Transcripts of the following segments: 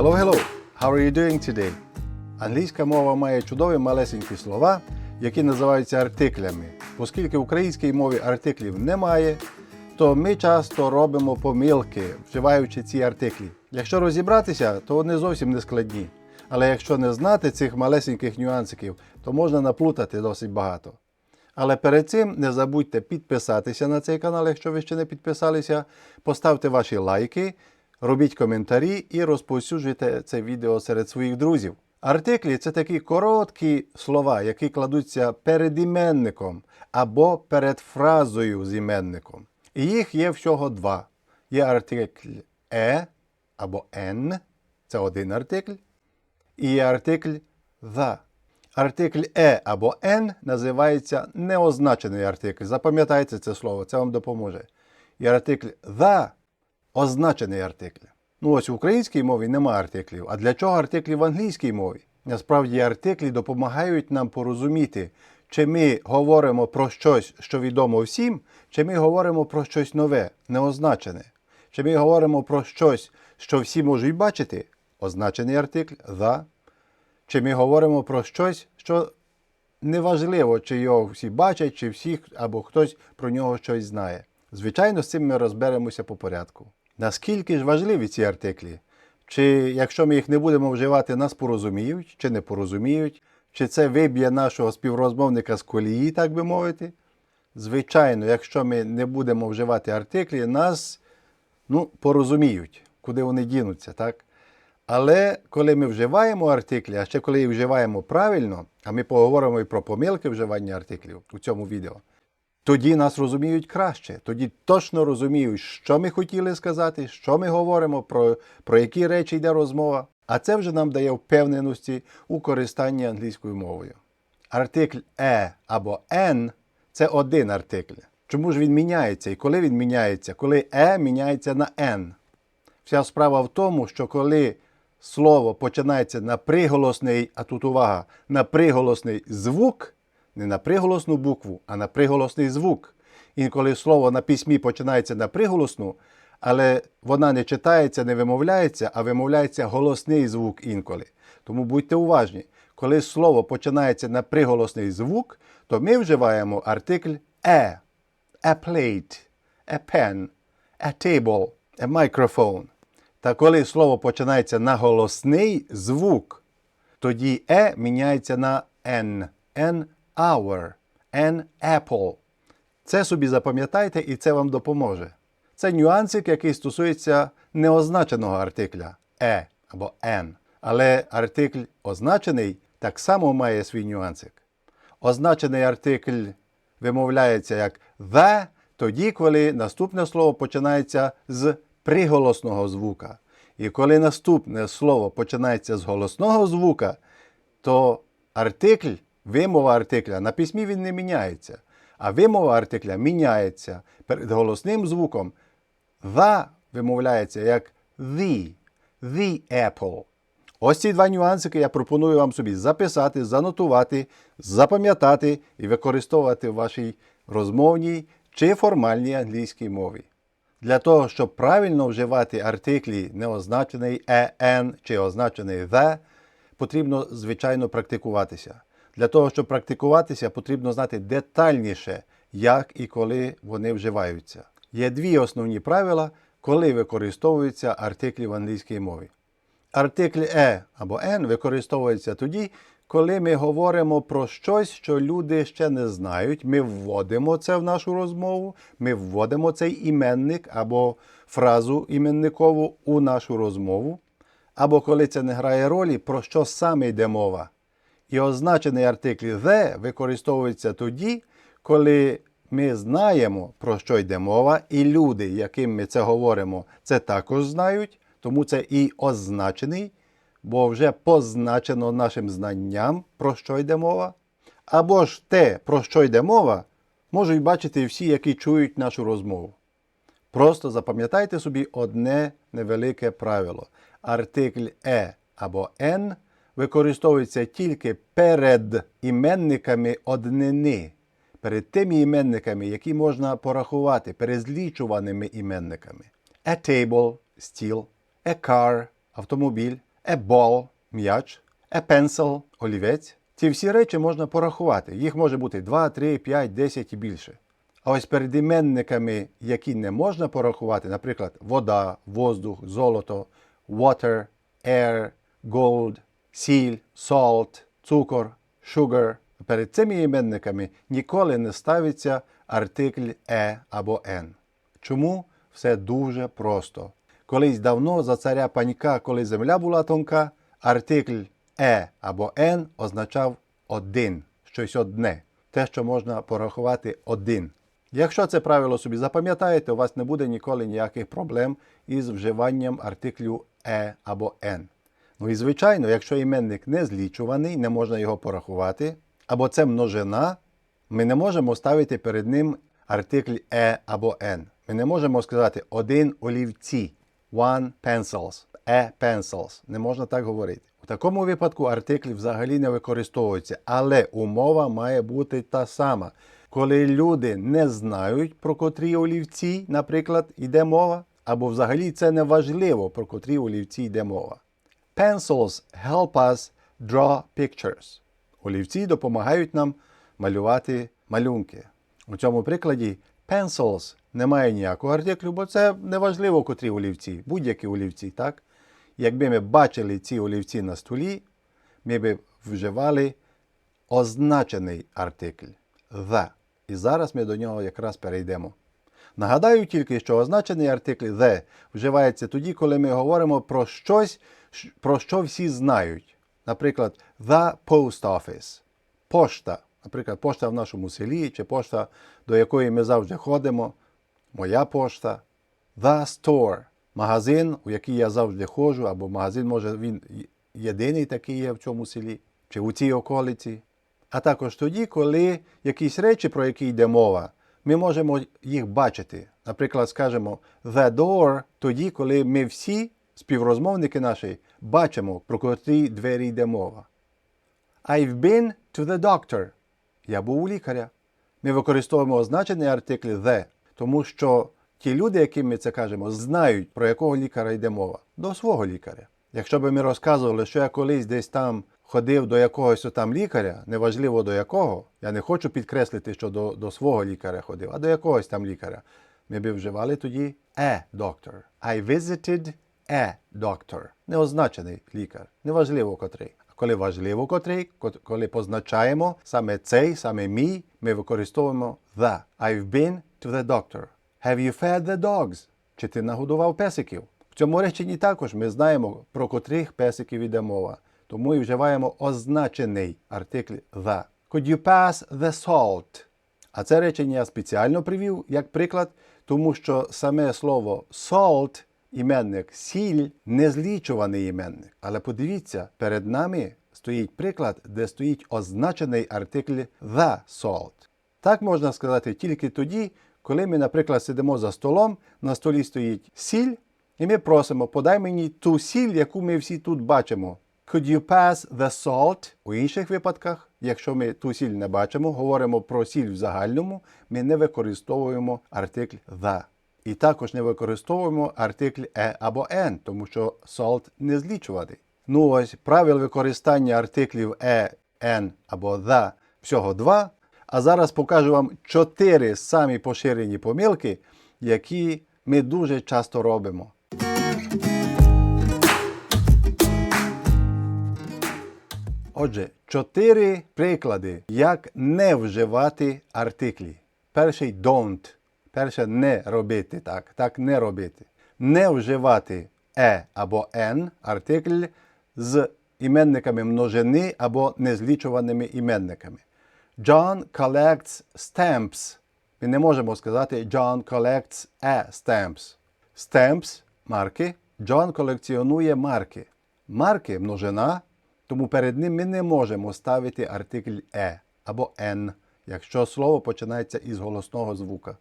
Hello, hello! How are you doing today? Англійська мова має чудові малесенькі слова, які називаються артиклями. Оскільки в українській мові артиклів немає, то ми часто робимо помилки, вживаючи ці артиклі. Якщо розібратися, то вони зовсім не складні. Але якщо не знати цих малесеньких нюансиків, то можна наплутати досить багато. Але перед цим не забудьте підписатися на цей канал, якщо ви ще не підписалися, поставте ваші лайки, робіть коментарі і розповсюджуйте це відео серед своїх друзів. Артиклі це такі короткі слова, які кладуться перед іменником або перед фразою з іменником. І їх є всього два. Є артикль е або н, це один артикль, і є артикль the. Артикль е або н називається неозначений артикль. Запам'ятайте це слово, це вам допоможе. І артикль the означений артикль. Ну ось в українській мові нема артиклів. А для чого артиклі в англійській мові? Насправді артиклі допомагають нам порозуміти, чи ми говоримо про щось, що відомо всім, чи ми говоримо про щось нове, неозначене. Чи ми говоримо про щось, що всі можуть бачити, означений артикль the. Чи ми говоримо про щось, що неважливо, чи його всі бачать, чи всі або хтось про нього щось знає. Звичайно, з цим ми розберемося по порядку. Наскільки ж важливі ці артиклі? Чи якщо ми їх не будемо вживати, нас порозуміють, чи не порозуміють, чи це виб'є нашого співрозмовника з колії, так би мовити? Звичайно, якщо ми не будемо вживати артиклі, нас ну, порозуміють, куди вони дінуться, так? Але коли ми вживаємо артиклі, а ще коли їх вживаємо правильно, а ми поговоримо і про помилки вживання артиклів у цьому відео, тоді нас розуміють краще, тоді точно розуміють, що ми хотіли сказати, що ми говоримо, про, про які речі йде розмова. А це вже нам дає впевненості у користанні англійською мовою. Артикль е або «н» – це один артикль. Чому ж він міняється? І коли він міняється? Коли е міняється на «н». Вся справа в тому, що коли слово починається на приголосний, а тут увага, на приголосний звук, не на приголосну букву, а на приголосний звук. Інколи слово на письмі починається на приголосну, але вона не читається, не вимовляється, а вимовляється голосний звук інколи. Тому будьте уважні, коли слово починається на приголосний звук, то ми вживаємо артикль е, a plate, a pen, a table, a microphone. Та коли слово починається на голосний звук, тоді е міняється на n. Hour, an apple. Це собі запам'ятайте і це вам допоможе. Це нюансик, який стосується неозначеного артикля е або n. Але артикль означений так само має свій нюансик. Означений артикль вимовляється як the тоді, коли наступне слово починається з приголосного звука. І коли наступне слово починається з голосного звука, то артикль, вимова артикля на письмі він не міняється. А вимова артикля міняється перед голосним звуком. The вимовляється як the, the apple. Ось ці два нюансики я пропоную вам собі записати, занотувати, запам'ятати і використовувати в вашій розмовній чи формальній англійській мові. Для того, щоб правильно вживати артиклі неозначений «en» чи означений «the», потрібно, звичайно, практикуватися. Для того, щоб практикуватися, потрібно знати детальніше, як і коли вони вживаються. Є дві основні правила, коли використовуються артиклі в англійській мові. Артикль «е» або «n» використовується тоді, коли ми говоримо про щось, що люди ще не знають. Ми вводимо це в нашу розмову, ми вводимо цей іменник або фразу іменникову у нашу розмову. Або коли це не грає ролі, про що саме йде мова. І означений артикль «the» використовується тоді, коли ми знаємо, про що йде мова, і люди, яким ми це говоримо, це також знають, тому це і означений, бо вже позначено нашим знанням, про що йде мова. Або ж те, про що йде мова, можуть бачити всі, які чують нашу розмову. Просто запам'ятайте собі одне невелике правило. Артикль е або «н» використовується тільки перед іменниками однини, перед тими іменниками, які можна порахувати, перед злічуваними іменниками. A table – стіл, a car – автомобіль, a ball – м'яч, a pencil – олівець. Ці всі речі можна порахувати. Їх може бути 2, 3, 5, 10 і більше. А ось перед іменниками, які не можна порахувати, наприклад, вода, воздух, золото, water, air, gold, сіль, salt, цукор, sugar. Перед цими іменниками ніколи не ставиться артикль е або н. Чому? Все дуже просто. Колись давно за царя панька, коли земля була тонка, артикль е або н означав один, щось одне, те, що можна порахувати один. Якщо це правило собі запам'ятаєте, у вас не буде ніколи ніяких проблем із вживанням артиклю е або н. Ну і звичайно, якщо іменник не злічуваний, не можна його порахувати, або це множина, ми не можемо ставити перед ним артикль е або н. Ми не можемо сказати один олівці, one pencils, a pencils. Не можна так говорити. У такому випадку артикль взагалі не використовується, але умова має бути та сама. Коли люди не знають, про котрі олівці, наприклад, йде мова, або взагалі це не важливо, про котрі олівці йде мова. Pencils help us draw pictures. Олівці допомагають нам малювати малюнки. У цьому прикладі pencils немає ніякого артиклю, бо це не важливо, котрі олівці, будь-які олівці, так? Якби ми бачили ці олівці на столі, ми б вживали означений артикль the. І зараз ми до нього якраз перейдемо. Нагадаю тільки, що означений артикль the вживається тоді, коли ми говоримо про щось, про що всі знають. Наприклад, the post office. Пошта. Наприклад, пошта в нашому селі, чи пошта, до якої ми завжди ходимо. Моя пошта. The store. Магазин, у який я завжди ходжу, або магазин, може, він єдиний такий є в цьому селі, чи у цій околиці. А також тоді, коли якісь речі, про які йде мова, ми можемо їх бачити. Наприклад, скажемо the door тоді, коли ми всі, співрозмовники наші, бачимо, про котрі двері йде мова. I've been to the doctor. Я був у лікаря. Ми використовуємо означений артикль the, тому що ті люди, яким ми це кажемо, знають, про якого лікаря йде мова. До свого лікаря. Якщо б ми розказували, що я колись десь там ходив до якогось там лікаря, неважливо до якого, я не хочу підкреслити, що до, до свого лікаря ходив, а до якогось там лікаря, ми б вживали тоді a doctor. I visited a doctor. Неозначений лікар. Неважливо котрий. А коли важливо котрий, коли позначаємо саме цей, саме мій, ми використовуємо the. I've been to the doctor. Have you fed the dogs? Чи ти нагодував песиків? В цьому реченні також ми знаємо, про котрих песиків іде мова. Тому і вживаємо означений артикль the. Could you pass the salt? А це речення я спеціально привів як приклад, тому що саме слово salt, іменник сіль, незлічуваний іменник. Але подивіться, перед нами стоїть приклад, де стоїть означений артикль the salt. Так можна сказати тільки тоді, коли ми, наприклад, сидимо за столом, на столі стоїть сіль, і ми просимо, подай мені ту сіль, яку ми всі тут бачимо. Could you pass the salt? У інших випадках, якщо ми ту сіль не бачимо, говоримо про сіль в загальному, ми не використовуємо артикль the. І також не використовуємо артикль е або n, тому що salt не злічуваний. Ну ось правил використання артиклів е, n або the всього два. А зараз покажу вам чотири самі поширені помилки, які ми дуже часто робимо. Отже, чотири приклади, як не вживати артиклі. Перший don't. Перше не робити так. Так не робити. Не вживати е або n артикль з іменниками множини або незлічуваними іменниками. John collects stamps. Ми не можемо сказати John collects a stamps. Stamps – марки. John колекціонує марки. Марки множина, тому перед ним ми не можемо ставити артикль е або n, якщо слово починається із голосного звука.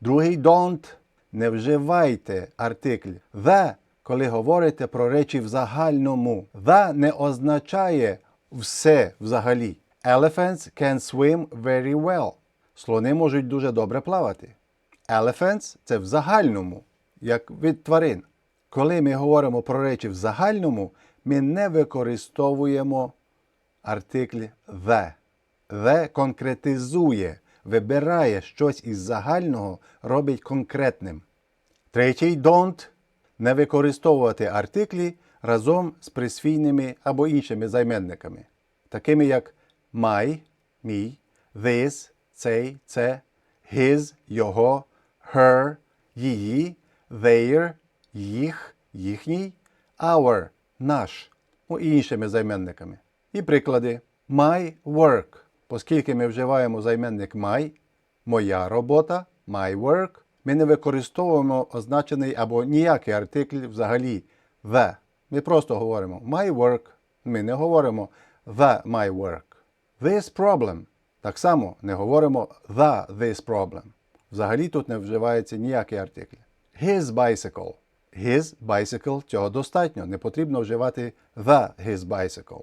Другий don't не вживайте артикль the, коли говорите про речі в загальному. The не означає все взагалі. Elephants can swim very well. Слони можуть дуже добре плавати. Elephants – це в загальному, як від тварин. Коли ми говоримо про речі в загальному, ми не використовуємо артикль the. The конкретизує, вибирає щось із загального, робить конкретним. Третій don't не використовувати артиклі разом з присвійними або іншими займенниками, такими як my, мій, this, цей, це, his, його, her, її, their, їх, їхній, our, наш, ну і іншими займенниками. І приклади. My work. Оскільки ми вживаємо займенник my, моя робота, my work, ми не використовуємо означений або ніякий артикль взагалі the. Ми просто говоримо my work. Ми не говоримо the my work. This problem. Так само не говоримо the this problem. Взагалі тут не вживається ніякий артикль. His bicycle. His bicycle цього достатньо. Не потрібно вживати the his bicycle.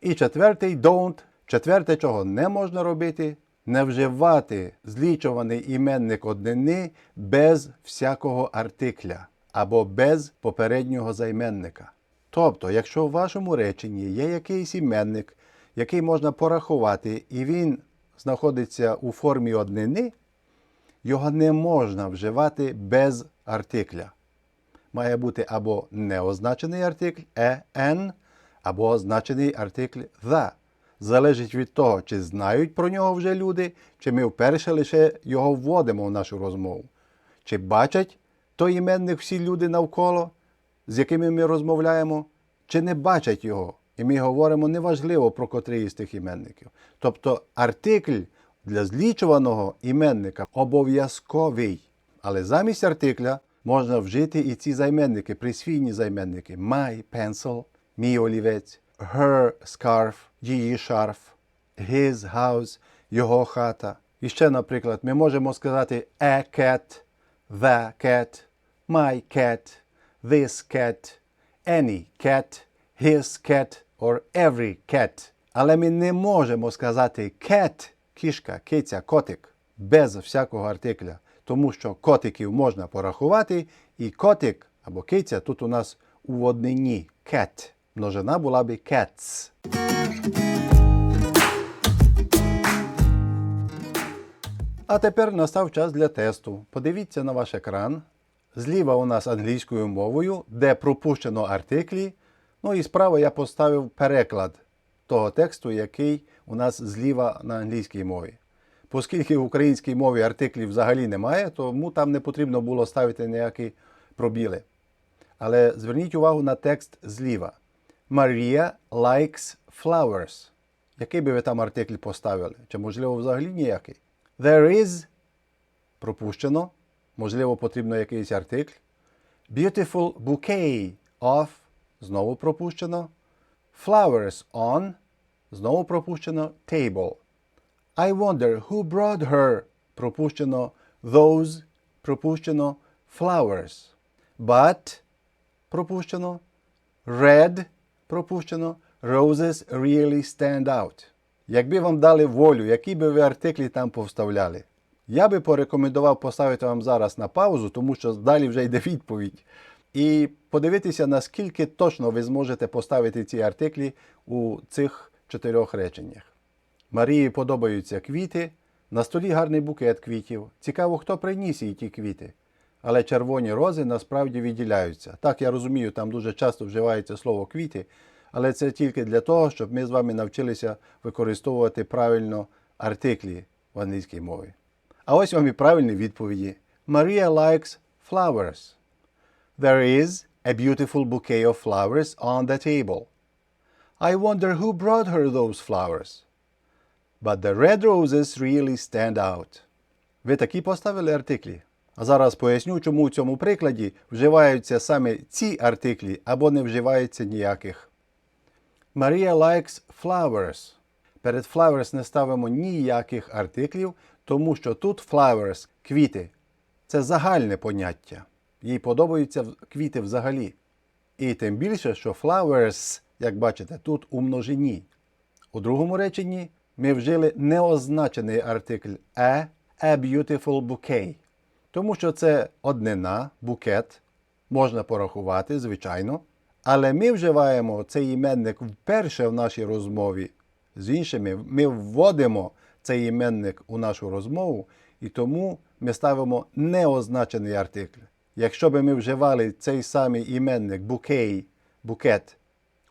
І четвертий don't. Четверте, чого не можна робити, не вживати злічуваний іменник однини без всякого артикля або без попереднього займенника. Тобто, якщо в вашому реченні є якийсь іменник, який можна порахувати, і він знаходиться у формі однини, його не можна вживати без артикля має бути або неозначений артикль «е», «ен», або означений артикль «the». Залежить від того, чи знають про нього вже люди, чи ми вперше лише його вводимо в нашу розмову. Чи бачать той іменник всі люди навколо, з якими ми розмовляємо, чи не бачать його. І ми говоримо неважливо про котрий із тих іменників. Тобто артикль для злічуваного іменника обов'язковий. Але замість артикля можна вжити і ці займенники, присвійні займенники my pencil, мій олівець, her scarf, її шарф, his house, його хата. І ще, наприклад, ми можемо сказати a cat, the cat, my cat, this cat, any cat, his cat or every cat. Але ми не можемо сказати cat, кішка, киця, котик без всякого артикля, тому що котиків можна порахувати, і котик або киця тут у нас у однині cat. Множина була би cats. А тепер настав час для тесту. Подивіться на ваш екран. Зліва у нас англійською мовою, де пропущено артиклі. Ну і справа я поставив переклад того тексту, який у нас зліва на англійській мові. Оскільки в українській мові артиклів взагалі немає, тому там не потрібно було ставити ніякі пробіли. Але зверніть увагу на текст зліва. Maria likes flowers. Який би ви там артикль поставили? Чи можливо взагалі ніякий? There is пропущено. Можливо, потрібно якийсь артикль. Beautiful bouquet of знову пропущено. Flowers on знову пропущено. Table. I wonder who brought her пропущено. Those пропущено. Flowers. But пропущено. Red пропущено. Roses really stand out. Якби вам дали волю, які би ви артиклі там повставляли? Я би порекомендував поставити вам зараз на паузу, тому що далі вже йде відповідь. І подивитися, наскільки точно ви зможете поставити ці артиклі у цих чотирьох реченнях. Марії подобаються квіти, на столі гарний букет квітів. Цікаво, хто приніс їй ті квіти. Але червоні рози насправді відділяються. Так, я розумію, там дуже часто вживається слово квіти, але це тільки для того, щоб ми з вами навчилися використовувати правильно артиклі в англійській мові. А ось вам і правильні відповіді. Maria likes flowers. There is a beautiful bouquet of flowers on the table. I wonder who brought her those flowers. But the red roses really stand out. Ви такі поставили артиклі? А зараз поясню, чому в цьому прикладі вживаються саме ці артиклі або не вживається ніяких. Maria likes flowers. Перед flowers не ставимо ніяких артиклів, тому що тут flowers – квіти. Це загальне поняття. Їй подобаються квіти взагалі. І тим більше, що flowers, як бачите, тут у множині. У другому реченні ми вжили неозначений артикль a, a beautiful bouquet. Тому що це однина, букет, можна порахувати, звичайно, Але ми вживаємо цей іменник вперше в нашій розмові. З іншими, ми вводимо цей іменник у нашу розмову, і тому ми ставимо неозначений артикль. Якщо би ми вживали цей самий іменник букей, букет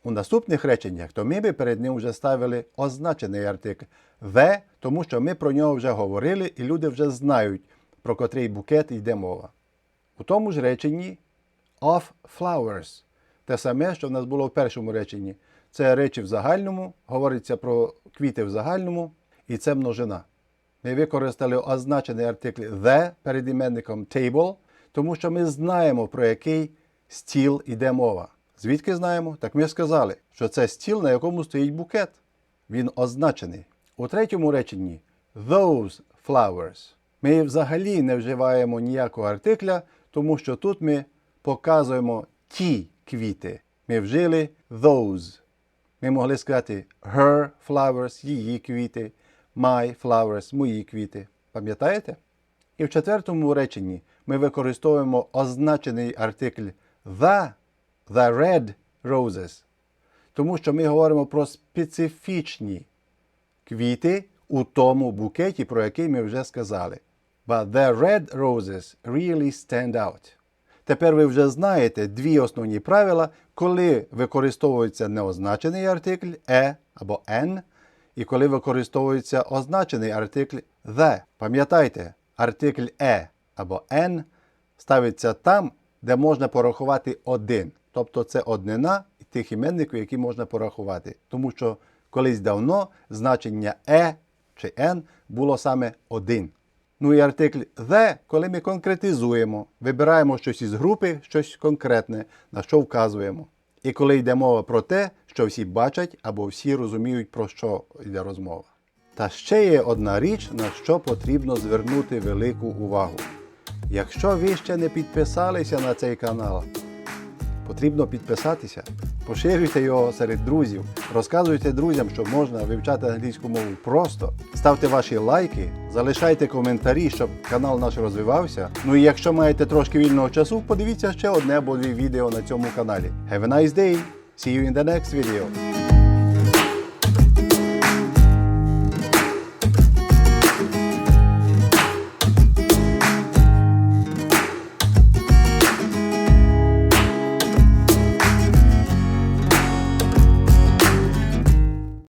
у наступних реченнях, то ми би перед ним вже ставили означений артикль the, тому що ми про нього вже говорили, і люди вже знають, про котрий букет йде мова. У тому ж реченні of flowers. Те саме, що в нас було в першому реченні. Це речі в загальному, говориться про квіти в загальному, і це множина. Ми використали означений артикль the перед іменником table, тому що ми знаємо, про який стіл йде мова. Звідки знаємо? Так ми сказали, що це стіл, на якому стоїть букет. Він означений. У третьому реченні those flowers. Ми взагалі не вживаємо ніякого артикля, тому що тут ми показуємо ті квіти. Ми вжили those. Ми могли сказати her flowers, її квіти, my flowers, мої квіти. Пам'ятаєте? І в четвертому реченні ми використовуємо означений артикль the, the red roses, тому що ми говоримо про специфічні квіти у тому букеті, про який ми вже сказали. But the red roses really stand out. Тепер ви вже знаєте дві основні правила, коли використовується неозначений артикль e або n, і коли використовується означений артикль the. Пам'ятайте, артикль e або n ставиться там, де можна порахувати один. Тобто це однина тих іменників, які можна порахувати. Тому що колись давно значення e чи n було саме один. Ну і артикль the, коли ми конкретизуємо, вибираємо щось із групи, щось конкретне, на що вказуємо. І коли йде мова про те, що всі бачать або всі розуміють, про що йде розмова. Та ще є одна річ, на що потрібно звернути велику увагу. Якщо ви ще не підписалися на цей канал, потрібно підписатися, поширюйте його серед друзів, розказуйте друзям, що можна вивчати англійську мову просто. Ставте ваші лайки, залишайте коментарі, щоб канал наш розвивався. Ну і якщо маєте трошки вільного часу, подивіться ще одне або дві відео на цьому каналі. Have a nice day! See you in the next video!